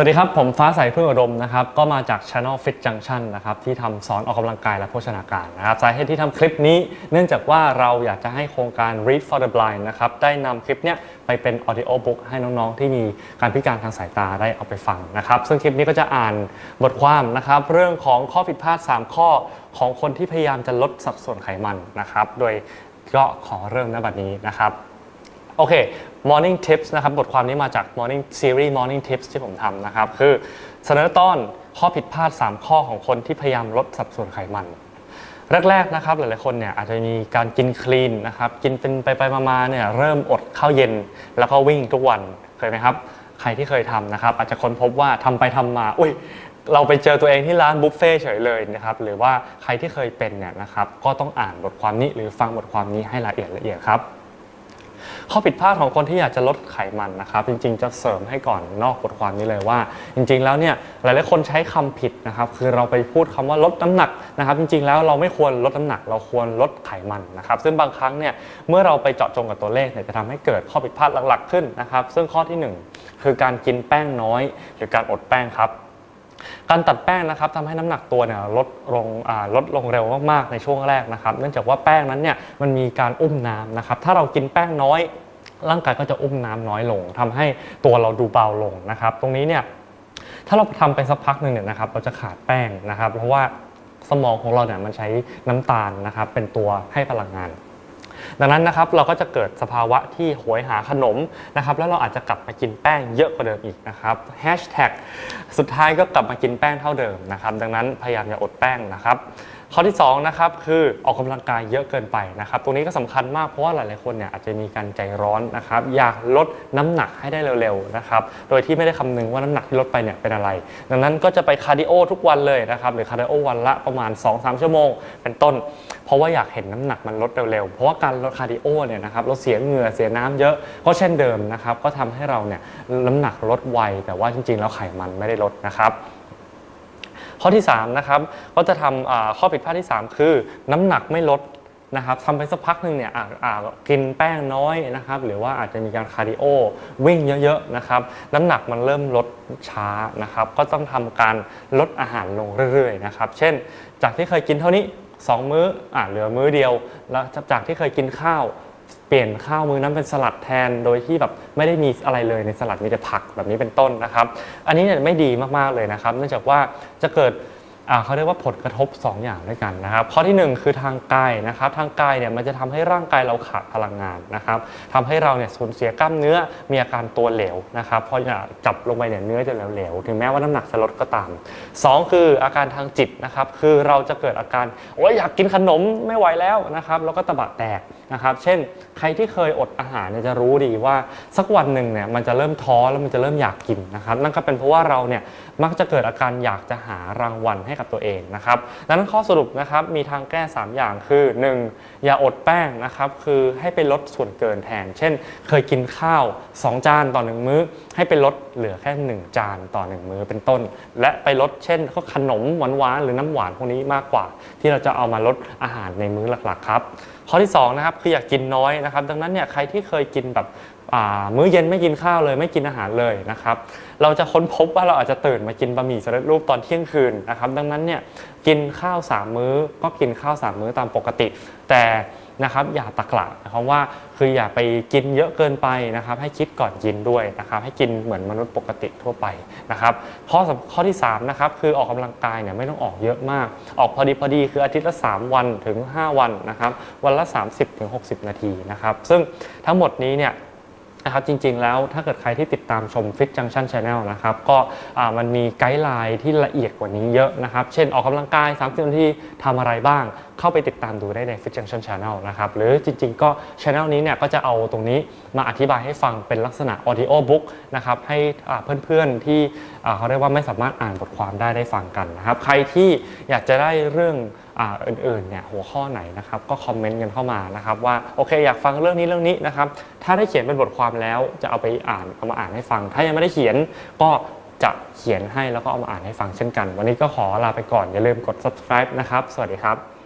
วัสดีครับ ผมฟ้าใสพึ่งอุดมณ์นะครับ ก็มาจาก Channel Fit Junction นะครับ ที่ทำสอนออกกำลังกายและโภชนาการนะครับ สาเหตุที่ทำคลิปนี้ เนื่องจากว่าเราอยากจะให้โครงการ Read for the Blind นะครับ ได้นำคลิปเนี้ยไปเป็น audio book ให้น้องๆ ที่มีการพิการทางสายตาได้เอาไปฟังนะครับ ซึ่งคลิปนี้ก็จะอ่านบทความนะครับ เรื่องของข้อผิดพลาด 3 ข้อของคนที่พยายามจะลดสัดส่วนไขมันนะครับ โดยก็ขอเริ่มณบัดนี้นะครับ โอเค Morning Tips นะครับบทความนี้มาจาก Morning Series Morning Tips ที่ผมทำนะครับ คือเสนอต้อนข้อผิดพลาด 3 ข้อของคนที่พยายามลดสัดส่วนไขมัน แรก ๆ นะครับ หลาย ๆ คนเนี่ยอาจจะมีการกินคลีนนะครับ กินเป็นไปๆมาๆเนี่ยเริ่มอดข้าวเย็น แล้วก็วิ่งทุกวันเคยไหมครับ ใครที่เคยทำนะครับ อาจจะค้นพบว่าทำไปทำมา อุ้ยเราไปเจอตัวเองที่ร้านบุฟเฟ่เฉยเลยนะครับหรือว่าใครที่เคยเป็นเนี่ยนะครับก็ต้องอ่านบทความนี้หรือฟังบทความนี้ให้ละเอียดละเอียดครับ ข้อผิดพลาดของคนที่อยากจะลดไขมันนะครับ จริงๆ จะเสริมให้ก่อนนอกบทความนี้เลยว่า จริง ๆ แล้วเนี่ยหลายๆคนใช้คำผิดนะครับ คือเราไปพูดคำว่าลดน้ำหนักนะครับ จริง ๆ แล้วเราไม่ควรลดน้ำหนัก เราควรลดไขมันนะครับ ซึ่งบางครั้งเนี่ยเมื่อเราไปเจาะจงกับตัวเลขเนี่ยจะทำให้เกิดข้อผิดพลาดหลักๆ ขึ้นนะครับ ซึ่งข้อที่หนึ่งคือการกินแป้งน้อย หรือการอดแป้งครับ การตัดแป้งนะครับทำให้น้ำหนักตัวเนี่ยลดลงลดลงเร็วมากๆในช่วงแรกนะครับ เนื่องจากว่าแป้งนั้นเนี่ยมันมีการอุ้มน้ำนะครับ ถ้าเรากินแป้งน้อย ร่างกายก็จะอุ้มน้ำน้อยลงทำให้ตัวเราดูเบาลงนะครับ ตรงนี้เนี่ยถ้าเราทำไปสักพักหนึ่งเนี่ยนะครับ เราจะขาดแป้งนะครับ เพราะว่าสมองของเราเนี่ยมันใช้น้ำตาลนะครับ เป็นตัวให้พลังงาน ดังนั้นนะครับเราก็จะเกิดสภาวะที่โหยหาขนมนะครับแล้วเราอาจจะกลับมากินแป้งเยอะกว่าเดิมอีกนะครับแฮชแท็กสุดท้ายก็กลับมากินแป้งเท่าเดิมนะครับดังนั้นพยายามอย่าอดแป้งนะครับ ข้อที่2นะครับคือออกกำลังกายเยอะเกินไปนะครับตรงนี้ก็สำคัญมากเพราะว่าหลายๆคนเนี่ยอาจจะมีการใจร้อนนะครับอยากลดน้ำหนักให้ได้เร็วๆนะครับโดยที่ไม่ได้คำนึงว่าน้ำหนักที่ลดไปเนี่ยเป็นอะไร ดังนั้นก็จะไปคาร์ดิโอทุกวันเลยนะครับหรือคาร์ดิโอวันละประมาณ 2-3 ชั่วโมง เป็นต้น เพราะว่าอยากเห็นน้ำหนักมันลดเร็วๆเพราะว่าการลดคาร์ดิโอเนี่ยนะครับเราเสียเหงื่อเสียน้ำเยอะก็เช่นเดิมนะครับก็ทำให้เราเนี่ยน้ำหนักลดไวแต่ว่าจริงๆ แล้วไขมันไม่ได้ลดนะครับ ข้อที่3นะครับก็จะทำข้อผิดพลาดที่ 3 คือ น้ำหนักไม่ลดนะครับทำไปสักพักหนึ่งเนี่ยอาอ่ากินแป้งน้อยนะครับหรือว่าอาจจะมีการคาร์ดิโอวิ่งเยอะๆนะครับน้ำหนักมันเริ่มลดช้านะครับก็ต้องทำการลดอาหารลงเรื่อยๆนะครับเช่น จากที่เคยกินเท่านี้ 2 มื้ออเหลือมื้อเดียว แล้วจากที่เคยกินข้าว เปลี่ยนข้าวมื้อนั้นเป็นสลัดแทนโดยที่แบบไม่ได้มีอะไรเลยในสลัดมีแต่ผักแบบนี้เป็นต้นนะครับ อันนี้เนี่ยไม่ดีมากๆเลยนะครับ เนื่องจากว่าจะเกิด เขาเรียกว่าผลกระทบ 2 อย่างด้วยกันนะครับ ข้อทีหนึ่1 คือทางกายนะครับ ทางกายเนี่ยมันจะทำให้ร่างกายเราขาดพลังงานนะครับทำให้เราเนี่ยสูญเสียกล้ามเนื้อมีอาการตัวเหลวนะครับพราะอจับลงไปเนี่ยเนื้อจะเหลวๆถึงแม้ว่าน้ำหนักจะลดก็ตาม 2 คืออาการทางจิตนะครับ คือเราจะเกิดอาการโอ้ยอยากกินขนมไม่ไหวแล้วนะครับแล้วก็ตะบะแตกนะครับ เช่น ใครที่เคยอดอาหารเนี่ยจะรู้ดีว่าสักวันหนึ่งเนี่ยมันจะเริ่มท้อแล้วมันจะเริ่มอยากกินนะครับ นั่นก็เป็นเพราะว่าเราเนี่ยมักจะเกิดอาการอยากจะหารางวัลให้กับตัวเองนะครับดังนั้นข้อสรุปนะครับมีทางแก้ 3 อย่างคือ 1. อย่าอดแป้งนะครับคือให้ไปลดส่วนเกินแทน เช่น เคยกินข้าว 2 จานต่อ1มื้อ ให้ไปลดเหลือแค่ 1 จานต่อ1มื้อเป็นต้น และไปลดเช่นขนมหวานๆหรือน้ำหวานพวกนี้มากกว่า ที่เราจะเอามาลดอาหารในมื้อหลักๆครับข้อที่2นะครับคืออยากกินน้อยนะครับ ดังนั้นเนี่ยใครที่เคยกินแบบมื้อเย็นไม่กินข้าวเลยไม่กินอาหารเลยนะครับ เราจะค้นพบว่าเราอาจจะตื่นมากินบะหมี่สำเร็จรูปตอนเที่ยงคืนนะครับดังนั้นเนี่ยกินข้าว 3 มื้อ ก็กินข้าว 3 มื้อตามปกติ แต่นะครับอย่าตะกละนะครับว่าคืออย่าไปกินเยอะเกินไปนะครับ ให้คิดก่อนกินด้วยนะครับ ให้กินเหมือนมนุษย์ปกติทั่วไปนะครับข้อข้อที่3นะครับคือออกกำลังกายเนี่ยไม่ต้องออกเยอะมาก ออกพอดีพอดีคืออาทิตย์ละ 3 วันถึง 5 วันนะครับ วันละ 30ถึง60 นาทีนะครับ ซึ่งทั้งหมดนี้เนี่ย นะครับจริงๆแล้วถ้าเกิดใครที่ติดตามชม Fit Junction Channel นะครับก็มันมีไกด์ไลน์ที่ละเอียดกว่านี้เยอะนะครับ เช่นออกกำลังกาย 30 นาทีทำอะไรบ้าง เข้าไปติดตามดูได้ใน Fit Junction Channel นะครับหรือจริงๆก็ Channel นี้เนี่ยก็จะเอาตรงนี้มาอธิบายให้ฟังเป็นลักษณะ audio book นะครับให้เพื่อนๆที่เขาเรียกว่าไม่สามารถอ่านบทความได้ได้ฟังกันนะครับใครที่อยากจะได้เรื่อง อื่นๆเนี่ยหัวข้อไหนนะครับก็คอมเมนต์กันเข้ามานะครับว่าโอเคอยากฟังเรื่องนี้เรื่องนี้นะครับถ้าได้เขียนเป็นบทความแล้วจะเอาไปอ่านเอามาอ่านให้ฟัง ถ้ายังไม่ได้เขียนก็จะเขียนให้แล้วก็เอามาอ่านให้ฟังเช่นกัน วันนี้ก็ขอลาไปก่อนอย่าลืมกด subscribe นะครับ สวัสดีครับ